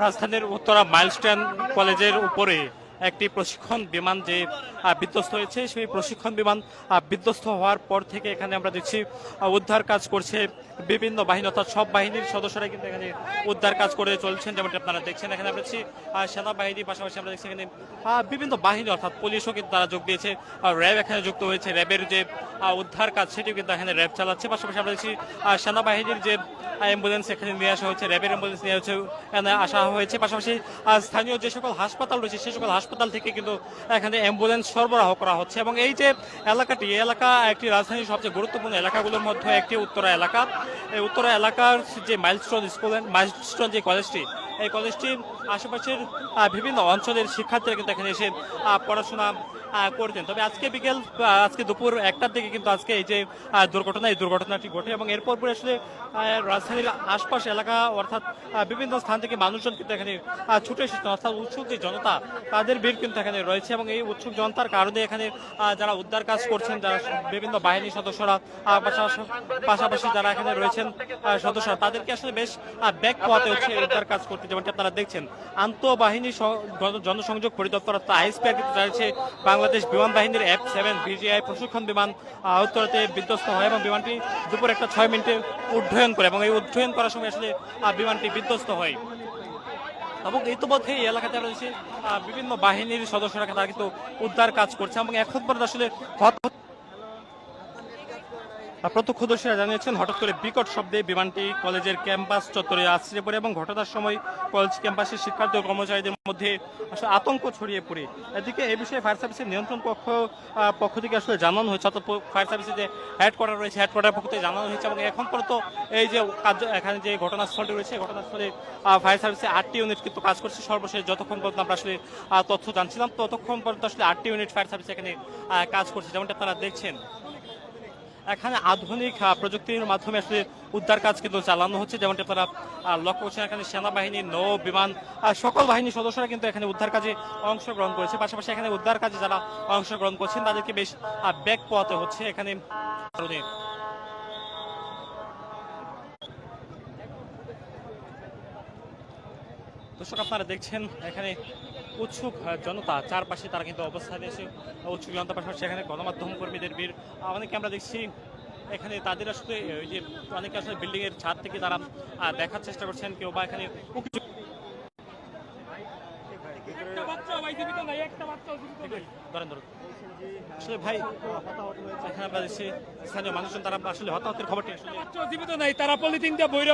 রাজধানীর উত্তরা মাইলস্ট্যান্ড কলেজের উপরে একটি প্রশিক্ষণ বিমান যে বিধ্বস্ত হয়েছে, সেই প্রশিক্ষণ বিমান বিধ্বস্ত হওয়ার পর থেকে এখানে আমরা দেখছি উদ্ধার কাজ করছে বিভিন্ন বাহিনী, অর্থাৎ সব বাহিনীর সদস্যরা কিন্তু এখানে উদ্ধার কাজ করে চলছেন, যেমনটি আপনারা দেখছেন। এখানে আমরা দেখছি সেনাবাহিনীর পাশাপাশি আমরা দেখছি এখানে বিভিন্ন বাহিনী, অর্থাৎ পুলিশও কিন্তু তারা যোগ দিয়েছে র্যাব এখানে যুক্ত হয়েছে। র্যাবের যে উদ্ধার কাজ, সেটিও কিন্তু এখানে র্যাব চালাচ্ছে। পাশাপাশি আমরা দেখছি সেনাবাহিনীর যে অ্যাম্বুলেন্স এখানে নিয়ে আসা হয়েছে, র্যাবের অ্যাম্বুলেন্স নিয়ে আসা হয়েছে পাশাপাশি স্থানীয় যে সকল হাসপাতাল রয়েছে সেই সকল হাসপাতাল থেকে কিন্তু এখানে অ্যাম্বুলেন্স সরবরাহ করা হচ্ছে। এবং এই যে এলাকাটি এলাকা একটি রাজধানীর সবচেয়ে গুরুত্বপূর্ণ এলাকাগুলোর মধ্যে একটি উত্তরা এলাকা। এই উত্তরা এলাকার যে মাইলস্টোন স্কুল মাইলস্টোন যে কলেজটি এই কলেজটির আশেপাশের বিভিন্ন অঞ্চলের শিক্ষার্থীরা কিন্তু এখানে এসে পড়াশোনা করতেন তবে আজকে বিকেল আজকে দুপুর একটার দিকে কিন্তু আজকে এই যে দুর্ঘটনা এই দুর্ঘটনাটি ঘটে এবং এরপর পরে আসলে রাজধানীর আশপাশ এলাকা অর্থাৎ বিভিন্ন স্থান থেকে মানুষজন কিন্তু এখানে ছুটে এসেছেন। অর্থাৎ উৎসুক যে জনতা তাদের ভিড় কিন্তু এখানে রয়েছে এবং এই উৎসুক জনতার কারণে এখানে যারা উদ্ধার কাজ করছেন যারা বিভিন্ন বাহিনীর সদস্যরা পাশাপাশি যারা এখানে রয়েছেন সদস্যরা তাদেরকে আসলে বেশ আহ, ব্যাক পোয়াতে হচ্ছে উদ্ধার কাজ করতে। যেমনটি আপনারা দেখছেন, আন্তঃবাহিনী জনসংযোগ পরিদপ্তর চাইছে বাংলাদেশ বিমান বাহিনীর এফ সেভেন বিজিআই প্রশিক্ষণ বিমান উত্তরাতে বিধ্বস্ত হয় এবং বিমানটি দুপুর একটা ছয় মিনিটে উড্ডয়ন করে এবং এই উড্ডয়ন করার সময় আসলে বিমানটি বিধ্বস্ত হয়। এবং ইতিমধ্যে এই এলাকাতে রয়েছে বিভিন্ন বাহিনীর সদস্যরা তারা কিন্তু উদ্ধার কাজ করছে এবং এখন পর্যন্ত আসলে হত- প্রত্যক্ষদর্শীরা জানিয়েছেন হঠাৎ করে বিকট শব্দে বিমানটি কলেজের ক্যাম্পাস চত্বরে আশ্রয় পড়ে এবং ঘটনার সময় কলেজ ক্যাম্পাসের শিক্ষার্থী ও কর্মচারীদের মধ্যে আসলে আতঙ্ক ছড়িয়ে পড়ে। এদিকে এ বিষয়ে ফায়ার সার্ভিসের নিয়ন্ত্রণ আহ, পক্ষ থেকে আসলে জানানো হয়েছে অর্থাৎ ফায়ার সার্ভিসের যে হেডকোয়ার্টার রয়েছে হেডকোয়ার্টার পক্ষ থেকে জানানো হয়েছে এবং এখন পর্যন্ত এই যে কার্য এখানে যে ঘটনাস্থলটি রয়েছে ঘটনাস্থলে ফায়ার সার্ভিসে আটটি ইউনিট কিন্তু কাজ করছে। সর্বশেষ যতক্ষণ পর্যন্ত আমরা আসলে তথ্য জানছিলাম ততক্ষণ পর্যন্ত আসলে আটটি ইউনিট ফায়ার সার্ভিস এখানে কাজ করছে যেমনটা আপনারা দেখছেন। এখানে আধুনিক প্রযুক্তির মাধ্যমে আসলে উদ্ধার কাজ কিন্তু চালানো হচ্ছে, যেমনটি আপনারা লক্ষ্য করছেন, এখানে সেনাবাহিনী, নৌ, বিমান সকল বাহিনীর সদস্যরা কিন্তু এখানে উদ্ধার কাজে অংশগ্রহণ করেছে। পাশাপাশি এখানে উদ্ধার কাজে যারা অংশগ্রহণ করছেন, তাদেরকে বেশ ব্যাগ পোয়াতে হচ্ছে এখানে। দর্শক আপনারা দেখছেন এখানে উৎসুক জনতা। চারপাশে তারা কিন্তু অবস্থানে এসে উৎসুক জনতা পাশাপাশি এখানে গণমাধ্যম কর্মীদের ভিড়। অনেকে আমরা দেখছি এখানে তাদের আসলে ওই যে অনেকে আসলে বিল্ডিংয়ের ছাদ থেকে তারা দেখার চেষ্টা করছেন। কেউ বা এখানে ধরেন ধরুন। আসলে ভাই এখানে আমরা দেখছি স্থানীয় মানুষজন তারা আসলে হতাহতের খবরটি জীবিত নাই তারা পলিথিন দিয়ে বৈরব